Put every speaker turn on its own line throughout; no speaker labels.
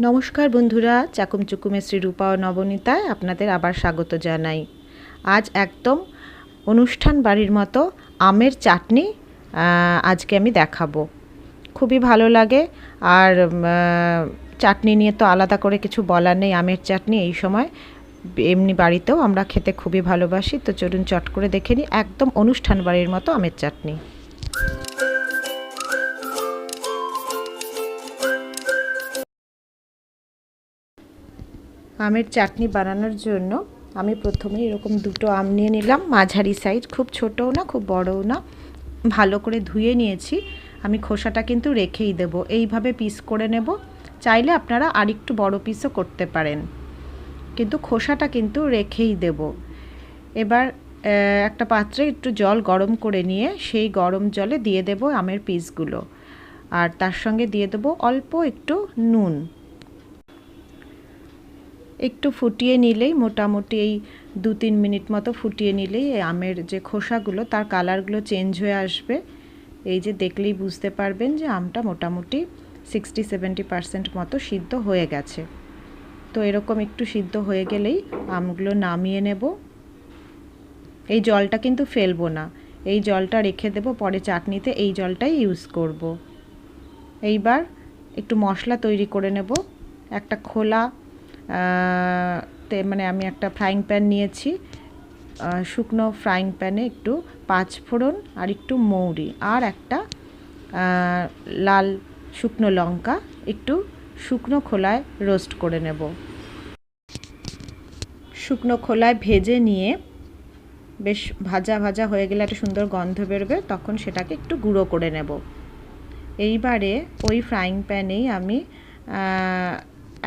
নমস্কার বন্ধুরা, চাকুম চুকুমে শ্রী রূপা ও নবনীতায় আপনাদের আবার স্বাগত জানাই। আজ একদম অনুষ্ঠান বাড়ির মতো আমের চাটনি আজকে আমি দেখাবো। খুবই ভালো লাগে আর চাটনি নিয়ে তো আলাদা করে কিছু বলার নেই, আমের চাটনি এই সময় এমনি বাড়িতেও আমরা খেতে খুবই ভালোবাসি, তো চলুন চট করে দেখে নিই, একদম অনুষ্ঠান বাড়ির মতো আমের চাটনি। আমের চাটনি বানানোর জন্য আমি প্রথমে এরকম দুটো আম নিয়ে নিলাম। মাঝারি সাইজ, খুব ছোটও না, খুব বড়ও না। ভালো করে ধুয়ে নিয়েছি। আমি খোসাটা কিন্তু রেখেই দেব। এইভাবে পিস করে নেব। চাইলে আপনারা আরেকটু বড় পিসও করতে পারেন। কিন্তু খোসাটা কিন্তু রেখেই দেব। এবার একটা পাত্রে একটু জল গরম করে নিয়ে সেই গরম জলে দিয়ে দেব আমের পিসগুলো আর তার সঙ্গে দিয়ে দেবো অল্প একটু নুন। একটু ফুটিয়ে নিলেই মোটামুটি এই দু তিন মিনিট মতো ফুটিয়ে নিলেই এই আমের যে খোসাগুলো, তার কালারগুলো চেঞ্জ হয়ে আসবে। এই যে দেখলেই বুঝতে পারবেন যে আমটা মোটামুটি সিক্সটি, সেভেন্টি পারসেন্ট মতো সিদ্ধ হয়ে গেছে। তো এরকম একটু সিদ্ধ হয়ে গেলেই আমগুলো নামিয়ে নেব। এই জলটা কিন্তু ফেলব না। এই জলটা রেখে দেবো, পরে চাটনিতে এই জলটাই ইউজ করব। এইবার একটু মশলা তৈরি করে নেব। একটা খোলা তে মানে আমি একটা ফ্রাইং প্যান নিয়েছি। শুকনো ফ্রাইং প্যানে একটু পাঁচ ফোড়ন আর একটু মৌরি আর একটা লাল শুকনো লঙ্কা একটু শুকনো খোলায় রোস্ট করে নেব। শুকনো খোলায় ভেজে নিয়ে বেশ ভাজা ভাজা হয়ে গেলে একটা সুন্দর গন্ধ বেরোবে, তখন সেটাকে একটু গুঁড়ো করে নেব। এইবারে ওই ফ্রাইং প্যানেই আমি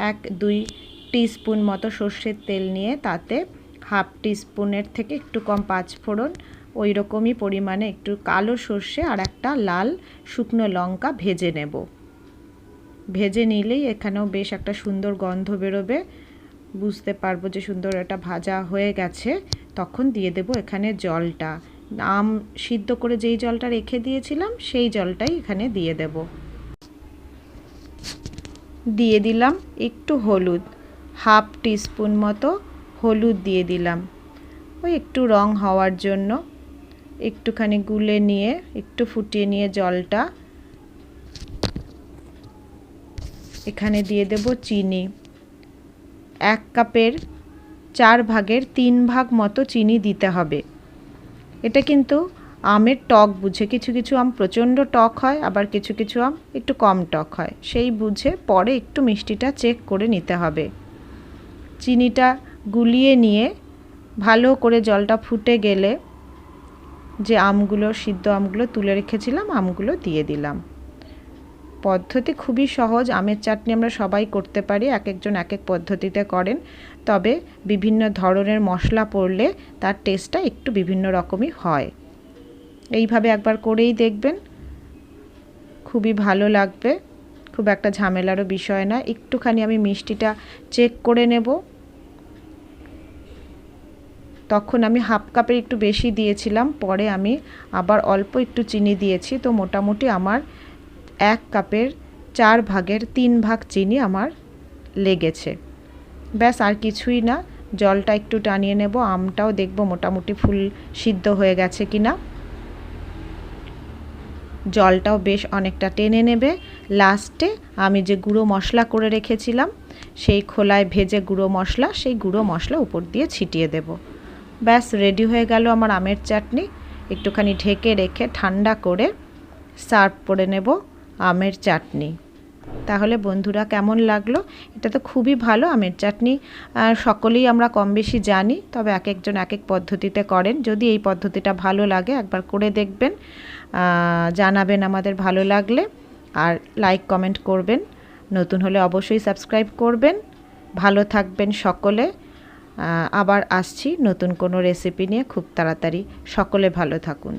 এক, দুই টিস্পুন মতো সর্ষের তেল নিয়ে তাতে হাফ টিস্পুনের থেকে একটু কম পাঁচ ফোড়ন ওই রকমই পরিমাণে একটু কালো সর্ষে আর একটা লাল শুকনো লঙ্কা ভেজে নেব। ভেজে নিলেই এখানেও বেশ একটা সুন্দর গন্ধ বেরোবে। বুঝতে পারব যে সুন্দর এটা ভাজা হয়ে গেছে। তখন দিয়ে দেব এখানে জলটা। আম সিদ্ধ করে যেই জলটা রেখে দিয়েছিলাম, সেই জলটাই এখানে দিয়ে দেব। দিয়ে দিলাম একটু হলুদ। হাফ টিস্পুন মতো হলুদ দিয়ে দিলাম। ওই একটু রং হওয়ার জন্য একটুখানি গুলে নিয়ে, একটু ফুটিয়ে নিয়ে জলটা এখানে দিয়ে দেব চিনি। এক কাপের চার ভাগের তিন ভাগ মতো চিনি দিতে হবে। এটা কিন্তু আমের টক বুঝে। কিছু কিছু আম প্রচণ্ড টক হয়, আবার কিছু কিছু আম একটু কম টক হয়। সেই বুঝে পরে একটু মিষ্টিটা চেক করে নিতে হবে। চিনিটা গুলিয়ে নিয়ে ভালো করে জলটা ফুটে গেলে যে আমগুলো, সিদ্ধ আমগুলো তুলে রেখেছিলাম, আমগুলো দিয়ে দিলাম। পদ্ধতি খুবই সহজ, আমের চাটনি আমরা সবাই করতে পারি এক একজন এক এক পদ্ধতিতে করেন। তবে বিভিন্ন ধরনের মশলা পড়লে তার টেস্টটা একটু বিভিন্ন রকমই হয়। এইভাবে একবার করেই দেখবেন। খুবই ভালো লাগবে। খুব একটা ঝামেলারও বিষয় না। একটুখানি আমি মিষ্টিটা চেক করে নেব। তখন আমি হাফ কাপের একটু বেশি দিয়েছিলাম, পরে আমি আবার অল্প একটু চিনি দিয়েছি। তো মোটামুটি আমার এক কাপের চার ভাগের তিন ভাগ চিনি আমার লেগেছে। ব্যাস, আর কিছুই না। জলটা একটু টানিয়ে নেব, আমটাও দেখব মোটামুটি ফুল সিদ্ধ হয়ে গেছে কি না জলটাও বেশ অনেকটা টেনে নেবে। লাস্টে আমি যে গুঁড়ো মশলা করে রেখেছিলাম, সেই খোলায় ভেজে গুঁড়ো মশলা, সেই গুঁড়ো মশলা উপর দিয়ে ছিটিয়ে দেব। ব্যাস, রেডি হয়ে গেল আমার আমের চাটনি। একটুখানি ঢেকে রেখে ঠান্ডা করে সার্ভ করে নেব আমের চাটনি। তাহলে বন্ধুরা, কেমন লাগল? এটা তো খুবই ভালো আমের চাটনি। সকলেই আমরা কম বেশি জানি, তবে এক একজন এক এক পদ্ধতিতে করেন। যদি এই পদ্ধতিটা ভালো লাগে, একবার করে দেখবেন। জানাবেন আমাদের ভালো লাগলে আর লাইক, কমেন্ট করবেন। নতুন হলে অবশ্যই সাবস্ক্রাইব করবেন। ভালো থাকবেন সকলে। আবার আসছি নতুন কোনো রেসিপি নিয়ে। খুব তাড়াতাড়ি সকলে ভালো থাকুন।